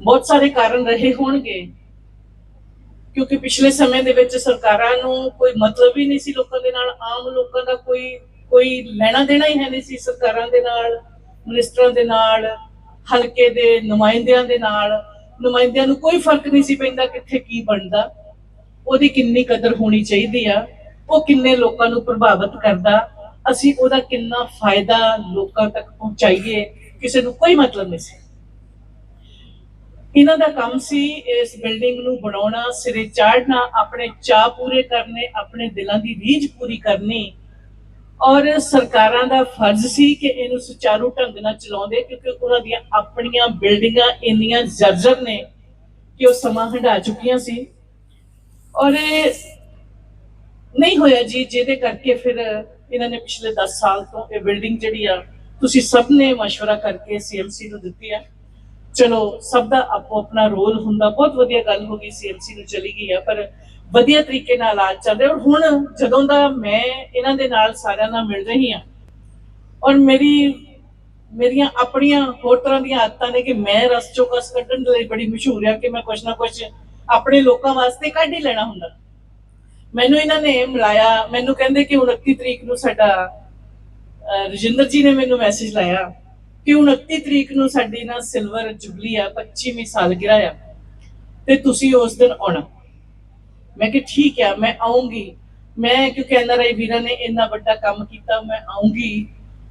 ਬਹੁਤ ਸਾਰੇ ਕਾਰਨ ਰਹੇ ਹੋਣਗੇ। ਕਿਉਂਕਿ ਪਿਛਲੇ ਸਮੇਂ ਦੇ ਵਿੱਚ ਸਰਕਾਰਾਂ ਨੂੰ ਕੋਈ ਮਤਲਬ ਹੀ ਨਹੀਂ ਸੀ ਲੋਕਾਂ ਦੇ ਨਾਲ। ਆਮ ਲੋਕਾਂ ਦਾ ਕੋਈ ਕੋਈ ਲੈਣਾ ਦੇਣਾ ਹੀ ਹੈ ਨਹੀਂ ਸੀ ਸਰਕਾਰਾਂ ਦੇ ਨਾਲ, ਮਿਨਿਸਟਰਾਂ ਦੇ ਨਾਲ, ਹਲਕੇ ਦੇ ਨੁਮਾਇੰਦਿਆਂ ਦੇ ਨਾਲ। ਨੁਮਾਇੰਦਿਆਂ ਨੂੰ ਕੋਈ ਫ਼ਰਕ ਨਹੀਂ ਸੀ ਪੈਂਦਾ ਕਿੱਥੇ ਕੀ ਬਣਦਾ। ਉਹਦੀ ਕਿੰਨੀ ਕਦਰ ਹੋਣੀ ਚਾਹੀਦੀ ਆ। ਉਹ ਕਿੰਨੇ ਲੋਕਾਂ ਨੂੰ ਪ੍ਰਭਾਵਿਤ ਕਰਦਾ। ਅਸੀਂ ਉਹਦਾ ਕਿੰਨਾ ਫਾਇਦਾ ਲੋਕਾਂ ਤੱਕ ਪਹੁੰਚਾਈਏ, ਕਿਸੇ ਨੂੰ ਕੋਈ ਮਤਲਬ ਨਹੀਂ ਸੀ। ਇਹਨਾਂ ਦਾ ਕੰਮ ਸੀ ਇਸ ਬਿਲਡਿੰਗ ਨੂੰ ਬਣਾਉਣਾ ਸਿਰੇ ਚਾੜਨਾ ਆਪਣੇ ਚਾਹ ਪੂਰੇ ਕਰਨੇ ਆਪਣੇ ਦਿਲਾਂ ਦੀ ਰੀਝ ਪੂਰੀ ਕਰਨੀ ਔਰ ਸਰਕਾਰਾਂ ਦਾ ਫਰਜ਼ ਸੀ ਕਿ ਇਹਨੂੰ ਸੁਚਾਰੂ ਢੰਗ ਨਾਲ ਚਲਾਉਂਦੇ ਕਿਉਂਕਿ ਉਹਨਾਂ ਦੀਆਂ ਆਪਣੀਆਂ ਬਿਲਡਿੰਗਾਂ ਇੰਨੀਆਂ ਜਰਜਰ ਨੇ ਕਿ ਉਹ ਸਮਾਂ ਹੰਢਾ ਚੁੱਕੀਆਂ ਸੀ ਔਰ ਇਹ ਨਹੀਂ ਹੋਇਆ ਜੀ ਜਿਹਦੇ ਕਰਕੇ ਫਿਰ ਇਹਨਾਂ ਨੇ ਪਿਛਲੇ 10 ਸਾਲ ਤੋਂ ਇਹ ਬਿਲਡਿੰਗ ਜਿਹੜੀ ਆ ਤੁਸੀਂ ਸਭ ਨੇ مشورہ ਕਰਕੇ ਸੀਐਮਸੀ ਨੂੰ ਦਿੱਤੀ ਆ ਚਲੋ, ਸਭ ਦਾ ਆਪੋ ਆਪਣਾ ਰੋਲ ਹੁੰਦਾ। ਬਹੁਤ ਵਧੀਆ ਗੱਲ ਹੋ ਗਈ ਸੀਐਮਸੀ ਨੂੰ ਚਲੀ ਗਈ ਆ, ਪਰ ਵਧੀਆ ਤਰੀਕੇ ਨਾਲ ਇਲਾਜ ਚੱਲ ਰਿਹਾ। ਹੁਣ ਜਦੋਂ ਦਾ ਮੈਂ ਇਹਨਾਂ ਦੇ ਨਾਲ ਸਾਰਿਆਂ ਨਾਲ ਮਿਲ ਰਹੀ ਹਾਂ, ਔਰ ਮੇਰੀ, ਮੇਰੀਆਂ ਆਪਣੀਆਂ ਹੋਰ ਤਰ੍ਹਾਂ ਦੀਆਂ ਆਦਤਾਂ ਨੇ ਕਿ ਮੈਂ ਰਸ ਚੋਂ ਕਸ ਕੱਢਣ ਦੇ ਲਈ ਬੜੀ ਮਸ਼ਹੂਰ ਆ ਕਿ ਮੈਂ ਕੁਛ ਨਾ ਕੁਛ ਆਪਣੇ ਲੋਕਾਂ ਵਾਸਤੇ ਕੱਢ ਹੀ ਲੈਣਾ ਹੁੰਦਾ। ਮੈਨੂੰ ਇਹਨਾਂ ਨੇ ਮਿਲਾਇਆ, ਮੈਨੂੰ ਕਹਿੰਦੇ ਕਿ 29 ਤਰੀਕ ਨੂੰ ਸਾਡਾ ਰਜਿੰਦਰ ਜੀ ਨੇ ਮੈਨੂੰ ਮੈਸੇਜ ਲਾਇਆ। ਕਿ 29 ਤਰੀਕ ਨੂੰ ਸਾਡੀ ਨਾ ਸਿਲਵਰ ਜੁਬਲੀ ਆ 25ਵੀਂ ਸਾਲਗਿਰਾ ਆ। ਤੇ ਤੁਸੀਂ ਉਸ ਦਿਨ ਆਉਣਾ। ਮੈਂ ਕਿ ਠੀਕ ਆ, ਮੈਂ ਆਉਂਗੀ ਮੈਂ ਕਿਉਂਕਿ ਐਨਆਰਆਈ ਵੀਰਾਂ ਨੇ ਇੰਨਾ ਵੱਡਾ ਕੰਮ ਕੀਤਾ, ਮੈਂ ਆਉਂਗੀ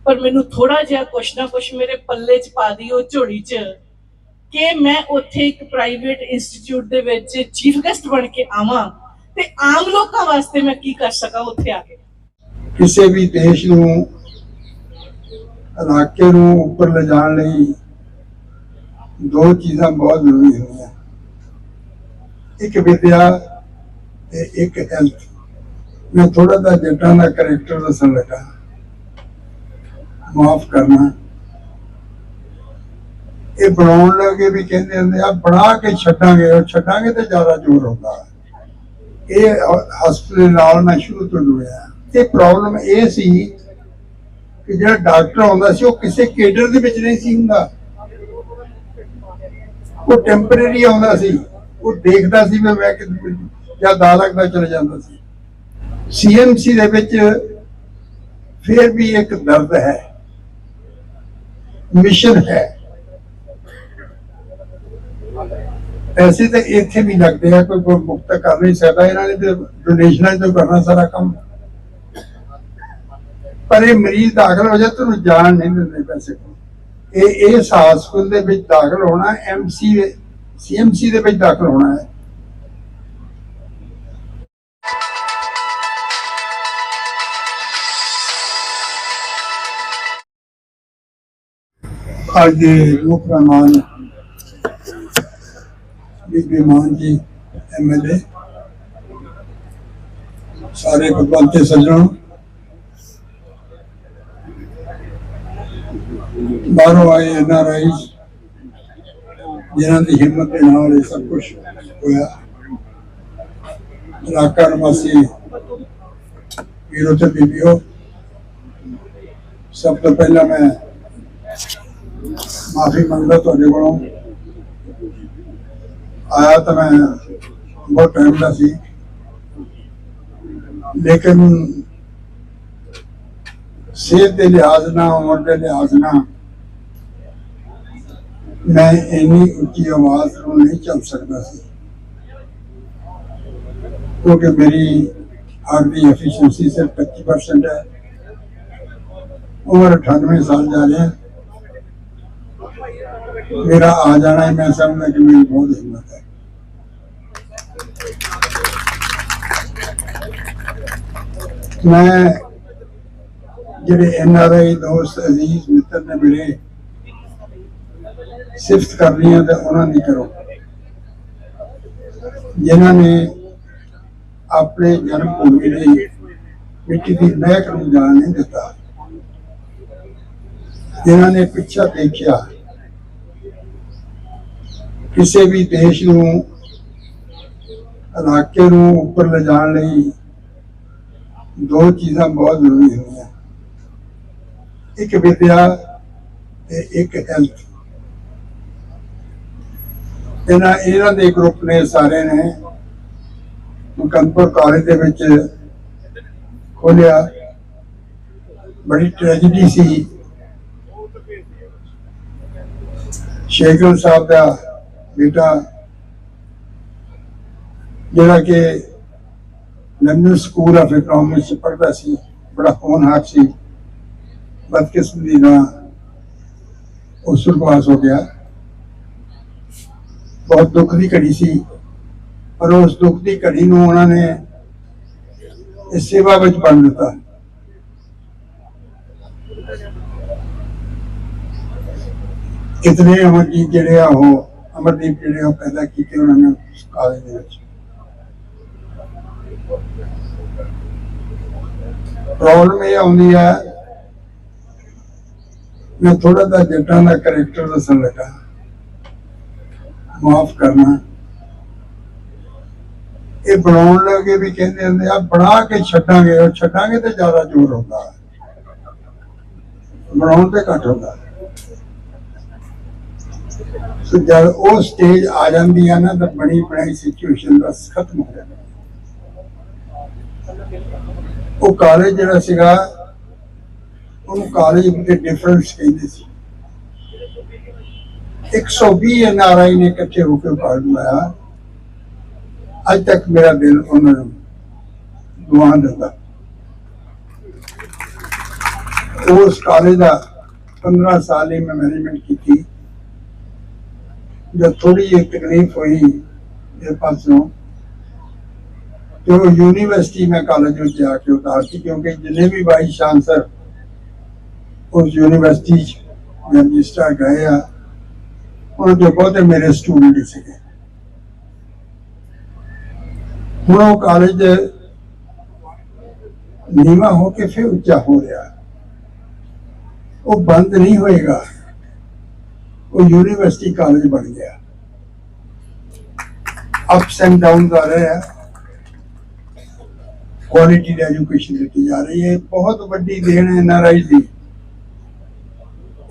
ਪਰ ਮੈਨੂੰ ਥੋੜਾ ਜਿਹਾ ਕੁਛ ਨਾ ਕੁਛ ਮੇਰੇ ਪੱਲੇ 'ਚ ਪਾ ਦਿਓ ਝੋਲੀ 'ਚ ਕਿ ਮੈਂ ਉੱਥੇ ਇੱਕ ਪ੍ਰਾਈਵੇਟ ਇੰਸਟੀਚਿਊਟ ਦੇ ਵਿੱਚ ਚੀਫ ਗੈਸਟ ਬਣ ਕੇ ਆਵਾਂ ਤੇ ਆਮ ਲੋਕਾਂ ਵਾਸਤੇ ਮੈਂ ਕੀ ਕਰ ਸਕਾਂ ਉੱਥੇ ਆ ਕੇ? ਕਿਸੇ ਵੀ ਦੇਸ਼ ਨੂੰ ਇਲਾਕੇ ਨੂੰ ਉੱਪਰ ਲਿਜਾਣ ਲਈ ਦੋ ਚੀਜ਼ਾਂ ਬਹੁਤ ਜ਼ਰੂਰੀ ਹੁੰਦੀਆਂ। ਇੱਕ ਵਿਦਿਆ ਤੇ ਇੱਕ ਹੈਲਥ ਮੈਂ ਥੋੜਾ ਜਿਹਾ ਜੱਟਾਂ ਦਾ ਕਰੈਕਟਰ ਦੱਸਣ ਲੱਗਾ। ਮਾਫ ਕਰਨਾ। ਇਹ ਬਣਾਉਣ ਲੱਗੇ ਵੀ ਕਹਿੰਦੇ ਹੁੰਦੇ ਆ, ਬਣਾ ਕੇ ਛੱਡਾਂਗੇ, ਉਹ ਛੱਡਾਂਗੇ ਤੇ ਜ਼ਿਆਦਾ ਜ਼ੋਰ ਹੁੰਦਾ ਇਹ ਹਸਪਤਾਲ ਨਾਲ ਮੈਂ ਸ਼ੁਰੂ ਤੋਂ ਜੁੜਿਆ। ਇਹ ਪ੍ਰੋਬਲਮ ਇਹ ਸੀ ਕਿ ਜਿਹੜਾ ਡਾਕਟਰ ਆਉਂਦਾ ਸੀ, ਉਹ ਕਿਸੇ ਕੇਡਰ ਦੇ ਵਿੱਚ ਨਹੀਂ ਸੀ ਹੁੰਦਾ। ਉਹ ਟੈਂਪਰੇਰੀ ਆਉਂਦਾ ਸੀ। ਉਹ ਦੇਖਦਾ ਸੀ ਵੀ ਮੈਂ ਕਿ ਜਾਂ ਦਾ ਲੱਗਦਾ ਜਾਂਦਾ ਸੀ। ਸੀਐਮਸੀ ਦੇ ਵਿੱਚ ਫਿਰ ਵੀ ਇੱਕ ਦਰਦ ਹੈ। ਮਿਸ਼ਨ ਹੈ। ਪੈਸੇ ਤਾਂ ਇੱਥੇ ਵੀ ਲੱਗਦੇ ਆ, ਕੋਈ ਕੋਈ ਮੁਕਤ ਕਰ ਨਹੀਂ ਸਕਦਾ ਇਹਨਾਂ ਨੇ ਤੇ ਡੋਨੇਸ਼ਨਾਂ ਤੋਂ ਕਰਨਾ ਸਾਰਾ ਕੰਮ। ਪਰ ਇਹ ਮਰੀਜ਼ ਦਾਖਲ ਹੋ ਜਾ ਤੁਹਾਨੂੰ ਜਾਣ ਨਹੀਂ ਦਿੰਦੇ ਪੈਸੇ। ਕੋਲ ਇਹ ਇਹ ਹਸਪਤਾਲ ਦੇ ਵਿੱਚ ਦਾਖਲ ਹੋਣਾ ਐਮਸੀ ਸੀਐਮਸੀ ਦੇ ਵਿੱਚ ਦਾਖਲ ਹੋਣਾ ਹੈ। ਅੱਜ ਦੇ ਮੁੱਖ ਮਹਿਮਾਨ ਬੀਬੀ ਮਾਨ ਜੀ ਐਮਐਲਏ ਸਾਰੇ ਭਗਵੰਤੇ ਸੱਜਣੋ ਬਾਹਰੋਂ ਆਏ ਐਨਆਰਆਈ ਜਿਨ੍ਹਾਂ ਦੀ ਹਿੰਮਤ ਦੇ ਨਾਲ ਇਹ ਸਭ ਕੁਝ ਹੋਇਆ ਇਲਾਕਾ ਨਿਵਾਸੀ ਵੀਰੋ ਤੇ ਬੀਬੀਓ ਸਭ ਤੋਂ ਪਹਿਲਾਂ ਮੈਂ ਮਾਫੀ ਮੰਗਦਾ ਤੁਹਾਡੇ ਕੋਲੋਂ ਆਇਆ ਤਾਂ ਮੈਂ ਬਹੁਤ ਟਾਈਮ ਦਾ ਸੀ ਲੇਕਿਨ ਸਿਹਤ ਦੇ ਲਿਹਾਜ਼ ਨਾਲ, ਉਮਰ ਦੇ ਲਿਹਾਜ਼ ਨਾਲ ਮੈਂ ਇੰਨੀ ਉੱਚੀ ਆਵਾਜ਼ ਨੂੰ ਨਹੀਂ ਚੱਲ ਸਕਦਾ ਸੀ। ਕਿਉਂਕਿ ਮੇਰੀ ਹਾਰਟ ਦੀ ਐਫੀਸ਼ੀਐਂਸੀ ਸਿਰਫ 25% ਹੈ। ਉਮਰ 98 ਸਾਲ ਜਾ ਰਹੀ। ਹੈ ਮੇਰਾ ਆ ਜਾਣਾ ਹੀ, ਮੈਂ ਸਮਝਦਾ ਕਿ ਮੇਰੀ ਬਹੁਤ ਹਿੰਮਤ ਹੈ। ਮੈਂ ਜਿਹੜੇ ਐਨ ਆਰ ਆਈ ਦੋਸਤ ਅਜ਼ੀਜ਼ ਮਿੱਤਰ ਨੇ ਮਿਲੇ ਸਿਫਤ ਕਰਨੀ ਹੈ ਤੇ ਉਹਨਾਂ ਦੀ ਕਰੋ। ਜਿਨ੍ਹਾਂ ਨੇ ਆਪਣੇ ਜਨਮ ਭੂਮੀ ਲਈ ਮਿੱਟੀ ਦੀ ਮਹਿਕ ਨੂੰ ਜਾਣ ਨਹੀਂ ਦਿੱਤਾ, ਜਿਨ੍ਹਾਂ ਨੇ ਪਿੱਛਾ ਦੇਖਿਆ, ਕਿਸੇ ਵੀ ਦੇਸ਼ ਨੂੰ, ਇਲਾਕੇ ਨੂੰ ਉੱਪਰ ਲਿਜਾਣ ਲਈ ਦੋ ਚੀਜ਼ਾਂ ਬਹੁਤ ਜ਼ਰੂਰੀ ਹੁੰਦੀਆਂ। ਇੱਕ ਵਿਦਿਆ ਤੇ ਇੱਕ ਹੈਲਥ ਇਹਨਾਂ ਇਹਨਾਂ ਦੇ ਗਰੁੱਪ ਨੇ ਸਾਰੇ ਨੇ ਮੁਕੰਦਪੁਰ ਕਾਲਜ ਦੇ ਵਿੱਚ ਖੋਲਿਆ ਬੜੀ ਟ੍ਰੈਜੇਡੀ ਸੀ। ਸ਼ੇਖਲ ਸਾਹਿਬ ਦਾ ਬੇਟਾ, ਜਿਹੜਾ ਕਿ ਲੰਡਨ ਸਕੂਲ ਆਫ ਇਕਨੋਮਿਕਸ ਪੜ੍ਹਦਾ ਸੀ, ਬੜਾ ਹੋਣਹਾਰ ਸੀ। ਬਦਕਿਸਮਤੀ ਨਾਲ ਉਹ ਸੁਰਗਵਾਸ ਹੋ ਗਿਆ। ਬਹੁਤ ਦੁੱਖ ਦੀ ਘੜੀ ਸੀ, ਪਰ ਉਸ ਦੁੱਖ ਦੀ ਘੜੀ ਨੂੰ ਉਹਨਾਂ ਨੇ ਇਸ ਸੇਵਾ ਵਿੱਚ ਬਣ ਦਿੱਤਾ। ਕਿਤਨੇ ਅਮਰਜੀਤ ਜਿਹੜੇ ਆ ਉਹ, ਅਮਰਦੀਪ ਜਿਹੜੇ ਆ ਉਹ ਪੈਦਾ ਕੀਤੇ ਉਹਨਾਂ ਨੇ ਉਸ ਕਾਲਜ ਦੇ ਵਿੱਚ। ਪ੍ਰੋਬਲਮ ਇਹ ਆਉਂਦੀ ਹੈ ਮੈਂ ਥੋੜਾ ਜਿਹਾ ਜੱਟਾਂ ਦਾ ਕਰੈਕਟਰ ਦੱਸਣ ਲੱਗਾ। ਮਾਫ ਕਰਨਾ। ਇਹ ਬਣਾਉਣ ਲੱਗੇ ਵੀ ਕਹਿੰਦੇ ਹੁੰਦੇ ਆ, ਬਣਾ ਕੇ ਛੱਡਾਂਗੇ, ਉਹ ਛੱਡਾਂਗੇ ਤੇ ਜ਼ਿਆਦਾ ਜ਼ੋਰ ਹੁੰਦਾ ਬਣਾਉਣ ਤੇ ਘੱਟ ਹੁੰਦਾ ਸੋ ਜਦ ਉਹ ਸਟੇਜ ਆ ਜਾਂਦੀ ਆ ਨਾ, ਤਾਂ ਬਣੀ ਬਣਾਈ ਸਿਚੁਏਸ਼ਨ ਬਸ ਖਤਮ ਹੋ ਜਾਂਦੀ। ਉਹ ਕਾਲਜ ਜਿਹੜਾ ਸੀਗਾ ਉਹਨੂੰ ਕਾਲਜ ਦੇ ਡਿਫਰੈਂਸ ਕਹਿੰਦੇ ਸੀ। 120 ਐਨਆਰਆਈ ਨੇ ਇਕੱਠੇ ਹੋ ਕੇ ਕਾਲਜ ਬਣਾਇਆ ਅੱਜ ਤੱਕ ਮੇਰਾ ਦਿਲ ਉਹਨਾਂ ਨੂੰ ਦੁਆ ਦਿੰਦਾ। ਉਸ ਕਾਲਜ ਦਾ 15 ਸਾਲ ਹੀ ਮੈਂ ਮੈਨੇਜਮੈਂਟ ਕੀਤੀ। ਜਦ ਥੋੜੀ ਜਿਹੀ ਤਕਲੀਫ ਹੋਈ ਇਹ ਪਾਸੋਂ ਤੇ ਉਹ ਯੂਨੀਵਰਸਿਟੀ ਮੈਂ ਕਾਲਜ ਵਿੱਚ ਜਾ ਕੇ ਉਤਾਰਤੀ, ਕਿਉਂਕਿ ਜਿੰਨੇ ਵੀ ਵਾਈਸ ਚਾਂਸਲਰ ਉਸ ਯੂਨੀਵਰਸਿਟੀ ਚ ਰਜਿਸਟਰ ਗਏ ਆ ਉਹਨਾਂ ਦੇ ਬਹੁਤੇ ਮੇਰੇ ਸਟੂਡੈਂਟ ਸੀਗੇ। ਹੁਣ ਉਹ ਕਾਲਜ ਨੀਵਾ ਹੋ ਕੇ ਫਿਰ ਉੱਚਾ ਹੋ ਰਿਹਾ। ਉਹ ਬੰਦ ਨਹੀਂ ਹੋਏਗਾ। ਉਹ ਯੂਨੀਵਰਸਿਟੀ ਕਾਲਜ ਬਣ ਗਿਆ। ਅਪਸ ਐਂਡ ਡਾਊਨਸ ਆ ਰਹੇ ਆ। ਕੁਆਲਿਟੀ ਐਜੂਕੇਸ਼ਨ ਦਿੱਤੀ ਜਾ ਰਹੀ ਹੈ। ਬਹੁਤ ਵੱਡੀ ਦੇਣ ਹੈ ਐਨਆਰਆਈ ਦੀ।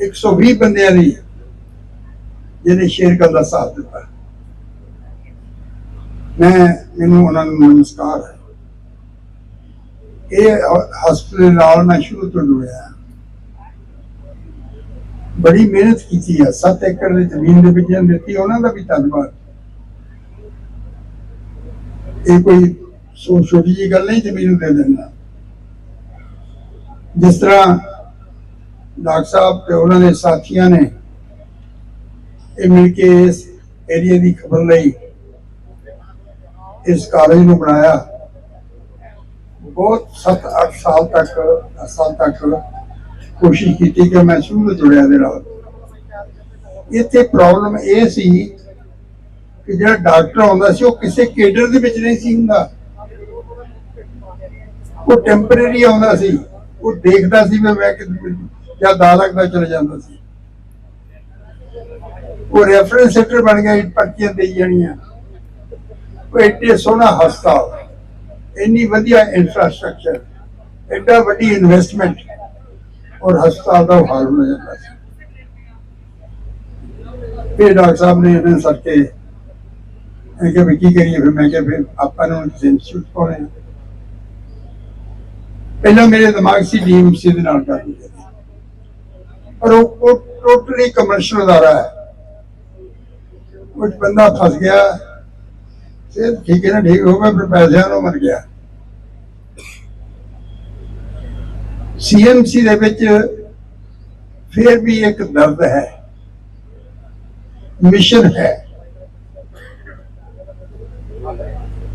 120 ਬੰਦਿਆਂ ਦੀ ਜਿਹਨੇ ਸ਼ੇਰ ਦਾ ਸਾਥ ਦਿੱਤਾ। ਮੈਂ, ਮੈਨੂੰ ਉਹਨਾਂ ਨੂੰ ਨਮਸਕਾਰ ਹੈ। ਇਹ ਹਸਪਤਾਲ ਨਾਲ ਮੈਂ ਸ਼ੁਰੂ ਤੋਂ ਜੁੜਿਆ। ਬੜੀ ਮਿਹਨਤ ਕੀਤੀ ਹੈ 7 ਏਕੜ ਦੀ ਜ਼ਮੀਨ ਦੇ ਵਿੱਚ ਜਿਹਨੇ ਦਿੱਤੀ, ਉਹਨਾਂ ਦਾ ਵੀ ਧੰਨਵਾਦ। ਇਹ ਕੋਈ ਸੋ ਛੋਟੀ ਜੀ ਗੱਲ ਨਹੀਂ, ਜ਼ਮੀਨ ਨੂੰ ਦੇ ਦੇਣਾ। ਜਿਸ ਤਰ੍ਹਾਂ ਡਾਕਟਰ ਸਾਹਿਬ ਤੇ ਉਹਨਾਂ ਦੇ ਸਾਥੀਆਂ ਨੇ ਇਹ ਮਿਲ ਕੇ ਇਸ ਏਰੀਆ ਦੀ ਖਬਰ ਲਈ ਇਸ ਕਾਲਜ ਨੂੰ ਬਣਾਇਆ। ਬਹੁਤ 7-8 ਸਾਲ ਤੱਕ 10 ਸਾਲ ਤੱਕ ਕੋਸ਼ਿਸ਼ ਕੀਤੀ ਕਿ ਮੈਂ ਸ਼ੁਰੂ ਤੋਂ ਜੁੜਿਆ ਦੇ ਨਾਲ। ਇੱਥੇ ਪ੍ਰੋਬਲਮ ਇਹ ਸੀ ਕਿ ਜਿਹੜਾ ਡਾਕਟਰ ਆਉਂਦਾ ਸੀ, ਉਹ ਕਿਸੇ ਕੇਡਰ ਦੇ ਵਿੱਚ ਨਹੀਂ ਸੀ ਹੁੰਦਾ। ਉਹ ਟੈਂਪਰੇਰੀ ਆਉਂਦਾ ਸੀ, ਉਹ ਦੇਖਦਾ ਸੀ ਵੀ ਮੈਂ ਕਿ ਜਾਂ ਦਾ ਲੱਗਦਾ ਚਲੇ ਜਾਂਦਾ ਸੀ। ਉਹ ਰੈਫਰੈਂਸ ਸੈਕਟਰ ਬਣ ਗਿਆ, ਇਹ ਪਰਚੀਆਂ ਦੇਈ ਜਾਣੀਆਂ। ਉਹ ਐਡੇ ਸੋਹਣਾ ਹਸਪਤਾਲ, ਇੰਨੀ ਵਧੀਆ ਇਨਫਰਾਸਟ੍ਰਕਚਰ ਐਡਾ ਵੱਡੀ ਇਨਵੈਸਟਮੈਂਟ ਔਰ ਹਸਪਤਾਲ ਦਾ ਉਹ ਹਾਲ ਹੋ ਜਾਂਦਾ ਸੀ। ਫਿਰ ਡਾਕਟਰ ਸਾਹਿਬ ਨੇ ਇਹਨਾਂ ਸੱਕੇ ਇਹ ਕਿ ਵੀ ਕੀ ਕਰੀਏ, ਫਿਰ ਮੈਂ ਕਿਹਾ ਫਿਰ ਆਪਾਂ ਨੂੰ ਇੰਸਟੀਚਿਊਟ ਪਾਉਣੇ ਪਹਿਲਾਂ ਮੇਰੇ ਦਿਮਾਗ ਸੀ ਡੀਐਮਸੀ ਦੇ ਨਾਲ ਕਰ ਦਿੰਦੇ ਪਰ ਉਹ ਟੋਟਲੀ ਕਮਰਸ਼ੀਅਲ ਅਦਾਰਾ ਹੈ। ਕੁਝ ਬੰਦਾ ਫਸ ਗਿਆ। ਤੇ ਠੀਕ ਹੈ ਨਾ, ਠੀਕ ਹੋ ਗਿਆ, ਫਿਰ ਪੈਸਿਆਂ ਨੂੰ ਮਰ ਗਿਆ। ਸੀਐਮਸੀ ਦੇ ਵਿੱਚ ਫਿਰ ਵੀ ਇੱਕ ਦਰਦ ਹੈ। ਮਿਸ਼ਨ ਹੈ।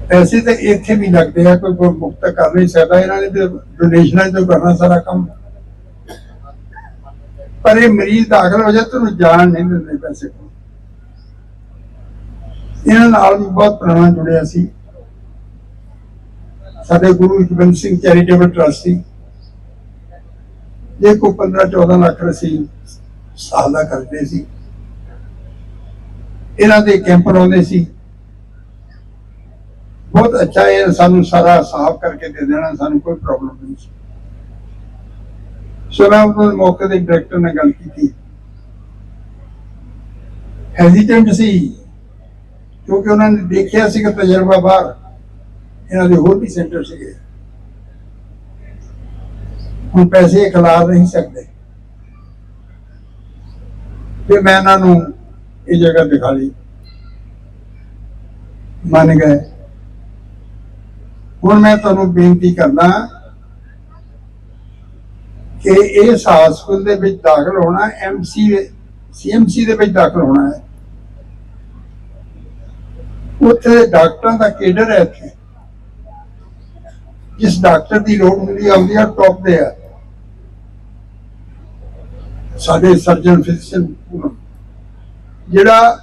ਪੈਸੇ ਤਾਂ ਇੱਥੇ ਵੀ ਲੱਗਦੇ ਆ, ਕੋਈ ਕੋਈ ਮੁਕਤ ਕਰ ਨਹੀਂ ਸਕਦਾ। ਇਹਨਾਂ ਨੇ ਤੇ ਡੋਨੇਸ਼ਨਾਂ ਤੋਂ ਕਰਨਾ ਸਾਰਾ ਕੰਮ। ਪਰ ਇਹ ਮਰੀਜ਼ ਦਾਖਲ ਹੋ ਜਾ ਤੁਹਾਨੂੰ ਜਾਣ ਨਹੀਂ ਦਿੰਦੇ ਪੈਸੇ। ਕੋਲ ਇਹਨਾਂ ਨਾਲ ਵੀ ਬਹੁਤ ਪੁਰਾਣਾ ਜੁੜਿਆ ਸੀ। ਸਾਡੇ ਗੁਰੂ ਗੋਬਿੰਦ ਸਿੰਘ ਚੈਰੀਟੇਬਲ ਟਰਸਟ ਸੀ। ਜੇ ਕੋ 15 14 ਲੱਖ ਰਸੀ ਸਾਲ ਦਾ ਕਰਦੇ ਸੀ। ਇਹਨਾਂ ਦੇ ਕੈਂਪ ਲਾਉਂਦੇ ਸੀ। ਬਹੁਤ ਅੱਛਾ ਇਹ ਸਾਨੂੰ ਸਾਰਾ ਸਾਫ਼ ਕਰਕੇ ਦੇ ਦੇਣਾ, ਸਾਨੂੰ ਕੋਈ ਪ੍ਰੋਬਲਮ ਨਹੀਂ ਸੀ। ਸੋ ਮੈਂ ਉਸ ਮੌਕੇ ਦੇ ਡਾਇਰੈਕਟਰ ਨਾਲ ਗੱਲ ਕੀਤੀ। ਹੈਜ਼ੀਟੈਂਟ ਸੀ, ਕਿਉਂਕਿ ਉਹਨਾਂ ਨੇ ਦੇਖਿਆ ਸੀ ਕਿ ਤਜਰਬਾ ਬਾਹਰ। ਇਹਨਾਂ ਦੇ ਹੋਰ ਵੀ ਸੈਂਟਰ ਸੀਗੇ। ਹੁਣ ਪੈਸੇ ਖਿਲਾਰ ਨਹੀਂ ਸਕਦੇ। ਤੇ ਮੈਂ ਇਹਨਾਂ ਨੂੰ ਇਹ ਜਗ੍ਹਾ ਦਿਖਾ ਲਈ। ਮੰਨ ਗਏ। ਹੁਣ ਮੈਂ ਤੁਹਾਨੂੰ ਬੇਨਤੀ ਕਰਦਾ ਕਿ ਇਸ ਹਸਪਤਾਲ ਦੇ ਵਿੱਚ ਦਾਖਲ ਹੋਣਾ ਐਮਸੀ ਸੀਐਮਸੀ ਦੇ ਵਿੱਚ ਦਾਖਲ ਹੋਣਾ ਹੈ। ਉੱਥੇ ਡਾਕਟਰਾਂ ਦਾ ਕੇਡਰ ਹੈ ਇੱਥੇ। ਜਿਸ ਡਾਕਟਰ ਦੀ ਲੋੜ ਹੁੰਦੀ ਆ ਟੌਪ ਦੇ ਆ ਸਾਡੇ ਸਰਜਨ, ਫਿਜ਼ੀਸ਼ੀਅਨ ਜਿਹੜਾ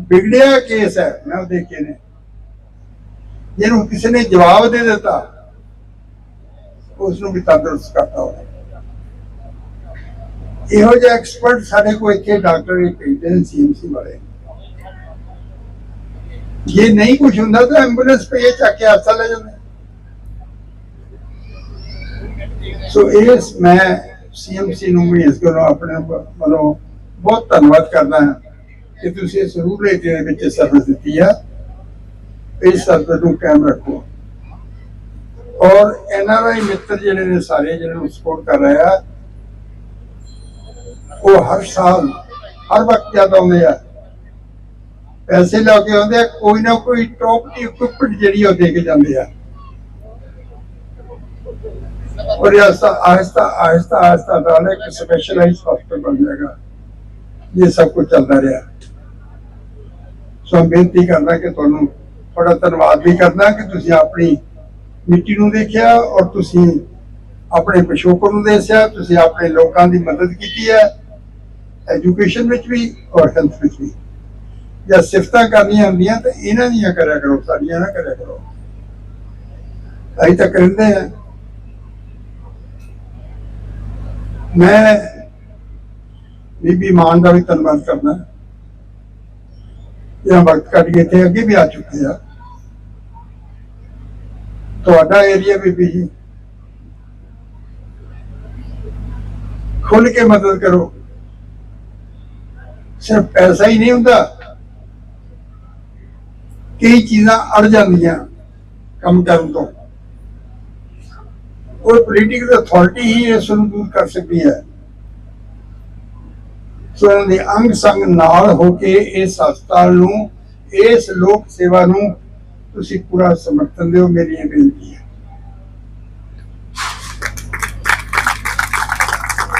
ਵਿਗੜਿਆ ਕੇਸ ਹੈ, ਮੈਂ ਉਹ ਦੇਖੇ ਨੇ। ਜਿਹਨੂੰ ਕਿਸੇ ਨੇ ਜਵਾਬ ਦੇ ਦਿੱਤਾ ਉਸ ਨੂੰ ਵੀ ਤੰਦਰੁਸਤ ਕਰਤਾ ਹੋਵੇ ਇਹੋ ਜਿਹੇ ਐਕਸਪਰਟ ਸਾਡੇ ਕੋਲ ਇੱਥੇ ਡਾਕਟਰ ਹੀ ਨੇ ਸੀਐਮਸੀ ਵਾਲੇ। ਜੇ ਨਹੀਂ ਕੁਝ ਹੁੰਦਾ ਤਾਂ ਐਂਬੂਲੈਂਸ ਪੇ ਚੱਕ ਕੇ ਹਸਪਤਾਲ ਲੈ ਜਾਂਦੇ। ਸੋ ਇਸ ਮੈਂ ਸੀਐਮਸੀ ਨੂੰ ਵੀ ਇਸ ਕੋਲੋਂ ਆਪਣੇ ਵੱਲੋਂ ਬਹੁਤ ਧੰਨਵਾਦ ਕਰਦਾ ਹਾਂ ਕਿ ਤੁਸੀਂ ਇਸ ਰੂਲੇ ਦੇ ਵਿੱਚ ਸਰਵਿਸ ਦਿੱਤੀ ਆ। ਇਸ ਸਰਵਿਸ ਨੂੰ ਕਾਇਮ ਰੱਖੋ। ਔਰ ਐਨਆਰਆਈ ਮਿੱਤਰ ਜਿਹੜੇ ਨੇ ਸਾਰੇ ਜਿਹੜੇ ਨੂੰ ਸਪੋਰਟ ਕਰ ਰਹੇ ਆ ਉਹ ਹਰ ਸਾਲ, ਹਰ ਵਕਤ ਜਦ ਆਉਂਦੇ ਆ। ਪੈਸੇ ਲਾ ਕੇ ਆਉਂਦੇ ਆ, ਕੋਈ ਨਾ ਕੋਈ ਟੌਪ ਦੀ ਇਕਵਿਪਮੈਂਟ ਜਿਹੜੀ ਉਹ ਦੇ ਕੇ ਜਾਂਦੇ ਆ। ਔਰ ਇਹ ਆਸਤਾ ਆਸਤਾ ਆਸਤਾ ਨਾਲ ਇੱਕ ਸਪੈਸ਼ਲਾਈਜ਼ ਹਸਪਤਾਲ ਬਣ ਜਾਏਗਾ ਇਹ ਸਭ ਕੁਝ ਚੱਲਦਾ ਰਿਹਾ। ਸੋ ਬੇਨਤੀ ਕਰਦਾ ਕਿ ਤੁਹਾਨੂੰ ਬੜਾ ਧੰਨਵਾਦ ਵੀ ਕਰਦਾ ਕਿ ਤੁਸੀਂ ਆਪਣੀ ਮਿੱਟੀ ਨੂੰ ਦੇਖਿਆ ਔਰ ਤੁਸੀਂ ਆਪਣੇ ਪਿਸ਼ੋਕਰ ਨੂੰ ਦੇਖਿਆ, ਤੁਸੀਂ ਆਪਣੇ ਲੋਕਾਂ ਦੀ ਮਦਦ ਕੀਤੀ ਹੈ। ਐਜੂਕੇਸ਼ਨ ਵਿੱਚ ਵੀ ਔਰ ਹੈਲਥ ਵਿੱਚ ਵੀ। ਜਾਂ ਸਿਫਤਾਂ ਕਰਨੀਆਂ ਹੁੰਦੀਆਂ ਤਾਂ ਇਹਨਾਂ ਦੀਆਂ ਕਰਿਆ ਕਰੋ, ਸਾਡੀਆਂ ਨਾ ਕਰਿਆ ਕਰੋ। ਅਸੀਂ ਤਾਂ ਕਰਦੇ ਆ ਮੈਂ ਬੀਬੀ ਮਾਨ ਦਾ ਵੀ ਧੰਨਵਾਦ ਕਰਦਾ। ਇਹ ਵਕਤ ਕੱਢ ਕੇ ਇੱਥੇ ਅੱਗੇ ਵੀ ਆ ਚੁੱਕੇ ਆ। ਤੁਹਾਡਾ ਏਰੀਆ ਬੀਬੀ ਜੀ। ਖੁੱਲ ਕੇ ਮਦਦ ਕਰੋ। ਸਿਰਫ ਪੈਸਾ ਹੀ ਨਹੀਂ ਹੁੰਦਾ। ਕਈ ਚੀਜ਼ਾਂ ਅੜ ਜਾਂਦੀਆਂ ਕੰਮ ਕਰਨ ਤੋਂ। ਕੋਈ ਪੋਲੀਟੀਕਲ ਅਥਾਰਟੀ ਹੀ ਇਸ ਨੂੰ ਦੂਰ ਕਰ ਸਕਦੀ ਹੈ। ਸੋ ਦੇ ਅੰਗ ਸੰਗ ਨਾਲ ਹੋ ਕੇ ਇਸ ਹਸਪਤਾਲ ਨੂੰ, ਇਸ ਲੋਕ ਸੇਵਾ ਨੂੰ ਤੁਸੀਂ ਪੂਰਾ ਸਮਰਥਨ ਦਿਓ, ਮੇਰੀ ਇਹ ਬੇਨਤੀ ਹੈ।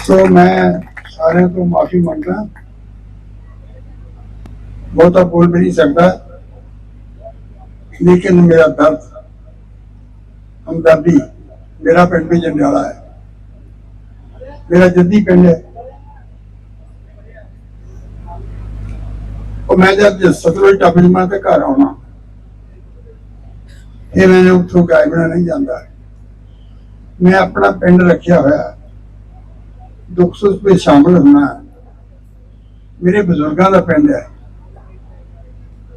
ਸੋ ਮੈਂ ਸਾਰਿਆਂ ਤੋਂ ਮਾਫੀ ਮੰਗਦਾ। ਬਹੁਤਾ ਬੋਲ ਵੀ ਨਹੀਂ ਸਕਦਾ। ਲੇਕਿਨ ਮੇਰਾ ਦਰਦ, ਹਮਦਰਦੀ ਮੇਰਾ ਪਿੰਡ ਵੀ ਜੰਡਿਆਲਾ ਹੈ। ਮੇਰਾ ਜੱਦੀ ਪਿੰਡ ਹੈ। ਉਹ ਮੈਂ ਜਦ ਸਤਲੁਜ ਟੱਪ ਜਮਾ ਤੇ ਘਰ ਆਉਣਾ ਇਹ ਮੈਂ ਉੱਥੋਂ ਗਾਇਬਣਾ ਨਹੀਂ ਜਾਂਦਾ। ਮੈਂ ਆਪਣਾ ਪਿੰਡ ਰੱਖਿਆ ਹੋਇਆ ਦੁੱਖ ਸੁੱਖ ਵਿੱਚ ਸ਼ਾਮਲ ਹੋਣਾ ਮੇਰੇ ਬਜ਼ੁਰਗਾਂ ਦਾ ਪਿੰਡ ਹੈ।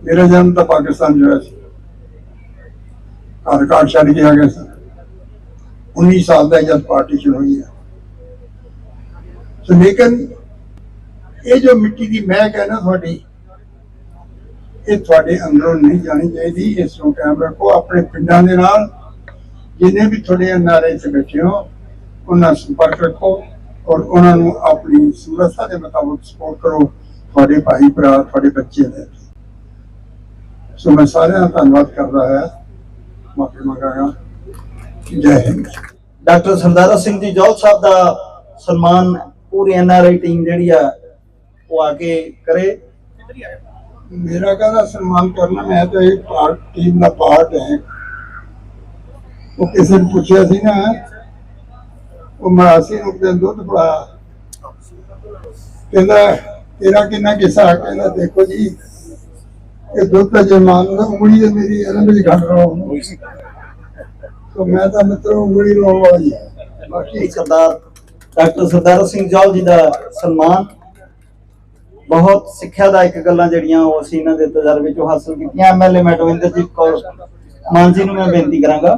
ਮੇਰਾ ਜਨਮ ਤਾਂ ਪਾਕਿਸਤਾਨ ਚ ਹੋਇਆ ਸੀ। ਘਰ ਘਰ ਛੱਡ ਕੇ ਆ ਗਿਆ ਸੀ। 19 ਸਾਲ ਦਾ ਜਦ ਪਾਰਟੀਸ਼ਨ ਹੋਈ ਹੈ ਸੋ ਲੇਕਿਨ ਇਹ ਜੋ ਮਿੱਟੀ ਦੀ ਮਹਿਕ ਹੈ ਨਾ ਤੁਹਾਡੀ, ਇਹ ਤੁਹਾਡੇ ਅੰਦਰੋਂ ਨਹੀਂ ਜਾਣੀ ਚਾਹੀਦੀ। ਇਸ ਨੂੰ ਕਾਇਮ ਰੱਖੋ ਆਪਣੇ ਪਿੰਡਾਂ ਦੇ ਨਾਲ। ਜਿੰਨੇ ਵੀ ਤੁਹਾਡੇ ਨਾਰੇ 'ਚ ਬੈਠੇ ਹੋ, ਉਹਨਾਂ ਨਾਲ ਸੰਪਰਕ ਰੱਖੋ ਔਰ ਉਹਨਾਂ ਨੂੰ ਆਪਣੀ ਸਮਰੱਥਾ ਦੇ ਮੁਤਾਬਕ ਸਪੋਰਟ ਕਰੋ। ਤੁਹਾਡੇ ਭਾਈ ਭਰਾ, ਤੁਹਾਡੇ ਬੱਚੇ ਨੇ ਸੋ ਮੈਂ ਸਾਰਿਆਂ ਦਾ ਧੰਨਵਾਦ ਕਰਦਾ ਹਾਂ। ਮਾਫੀ ਮੰਗਾਂਗਾ। ਜੈ ਹਿੰਦ। ਡਾਕਟਰ ਸਰਦਾਰਾ ਸਿੰਘ ਜੀ ਜੌਲ ਸਾਹਿਬ ਦਾ ਸਨਮਾਨ ਪੂਰੀ ਐਨਆਰਆਈ ਟੀਮ ਜਿਹੜੀ ਆ ਉਹ ਆ ਕੇ ਕਰੇ। ਮੇਰਾ ਕਾਹਦਾ ਸਨਮਾਨ ਕਰਨਾ? ਮੈਂ ਤਾਂ ਇਹ ਪਾਰਟ ਟੀਮ ਦਾ ਪਾਰਟ ਹੈ। ਉਹ ਕਿਸੇ ਨੇ ਪੁੱਛਿਆ ਸੀ ਨਾ ਉਹ ਮਾਸੀ ਨੂੰ ਤੇ ਦੁੱਧ ਪੜਾ ਕਹਿੰਦਾ ਤੇਰਾ ਕਿੰਨਾ ਕਿੱਸਾ? ਕਹਿੰਦਾ ਦੇਖੋ ਜੀ ਇਹ ਦੁੱਧ ਦਾ ਜੇ ਮੰਨਦਾ ਉਂਗਲੀ ਤੇ ਮੇਰੀ ਇਹਨਾਂ ਵਿੱਚ ਘੱਟ ਰਹੋ ਸੋ। ਮੈਂ ਤਾਂ ਮਿੱਤਰੋ ਉਂਗਲੀ ਲਾਉਣ ਵਾਲਾ ਹੀ ਬਾਕੀ ਸਰਦਾਰ ਡਾਕਟਰ ਸਰਦਾਰ ਸਿੰਘ ਜੌਲ ਜੀ ਦਾ ਸਨਮਾਨ ਬਹੁਤ ਸਿੱਖਿਆ ਦਾ ਇੱਕ ਗੱਲਾਂ ਜਿਹੜੀਆਂ ਉਹ ਅਸੀਂ ਇਹਨਾਂ ਦੇ ਤਜਰਬੇ ਚੋਂ ਹਾਸਲ ਕੀਤੀਆਂ। ਐਮਐਲਏ ਮੈਡਮ ਇੰਦਰਜੀਤ ਕੌਰ ਮਾਨ ਨੂੰ ਮੈਂ ਬੇਨਤੀ ਕਰਾਂਗਾ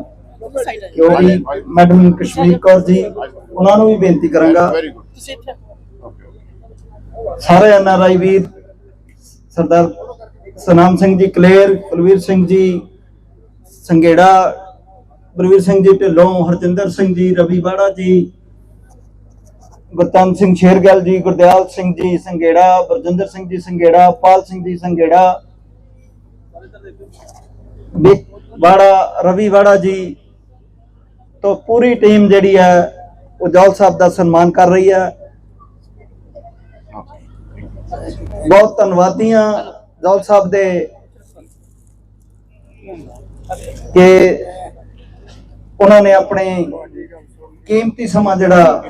ਕਿ ਵੀ ਮੈਡਮ ਕਸ਼ਮੀਰ ਕੌਰ ਜੀ ਉਹਨਾਂ ਨੂੰ ਵੀ ਬੇਨਤੀ ਕਰਾਂਗਾ। ਸਾਰੇ ਐਨਆਰਆਈ ਵੀਰ ਸਰਦਾਰ ਸਨਾਮ ਸਿੰਘ ਜੀ ਕਲੇਰ ਕੁਲਵੀਰ ਸਿੰਘ ਜੀ ਸੰਗੇੜਾ ਬਲਵੀਰ ਸਿੰਘ ਜੀ ਢਿੱਲੋਂ ਹਰਜਿੰਦਰ ਸਿੰਘ ਜੀ ਰਵੀ ਬਾੜਾ ਜੀ ਗੁਰਤਨ ਸਿੰਘ ਸ਼ੇਰਗਿੱਲ ਜੀ ਗੁਰਦਿਆਲ ਸਿੰਘ ਜੀ ਸੰਗੇੜਾ ਬਰਜਿੰਦਰ ਸਿੰਘ ਜੀ ਸੰਗੇੜਾ ਪਾਲ ਸਿੰਘ ਜੀ ਸੰਗੇੜਾ ਬਾੜਾ ਰਵੀ ਬਾੜਾ ਜੀ ਤੋਂ ਪੂਰੀ ਟੀਮ ਜਿਹੜੀ ਹੈ ਉਹ ਜੌਲ ਸਾਹਿਬ ਦਾ ਸਨਮਾਨ ਕਰ ਰਹੀ ਹੈ। ਬਹੁਤ ਧੰਨਵਾਦੀਆਂ ਜੌਲ ਸਾਹਿਬ ਦੇ ਕਿ ਉਹਨਾਂ ਨੇ ਆਪਣੇ ਕੀਮਤੀ ਸਮਾਂ ਜਿਹੜਾ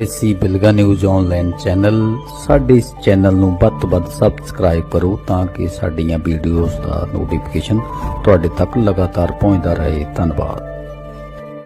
ਇਸੀ ਬਿਲਗਾ ਨਿਊਜ਼ ਆਨਲਾਈਨ ਚੈਨਲ, ਸਾਡੇ ਇਸ ਚੈਨਲ ਨੂੰ ਵੱਧ ਤੋਂ ਵੱਧ ਸਬਸਕ੍ਰਾਈਬ ਕਰੋ ਤਾਂ ਕਿ ਸਾਡੀਆਂ ਵੀਡੀਓਜ਼ ਦਾ ਨੋਟੀਫਿਕੇਸ਼ਨ ਤੁਹਾਡੇ ਤੱਕ ਲਗਾਤਾਰ ਪਹੁੰਚਦਾ ਰਹੇ। ਧੰਨਵਾਦ।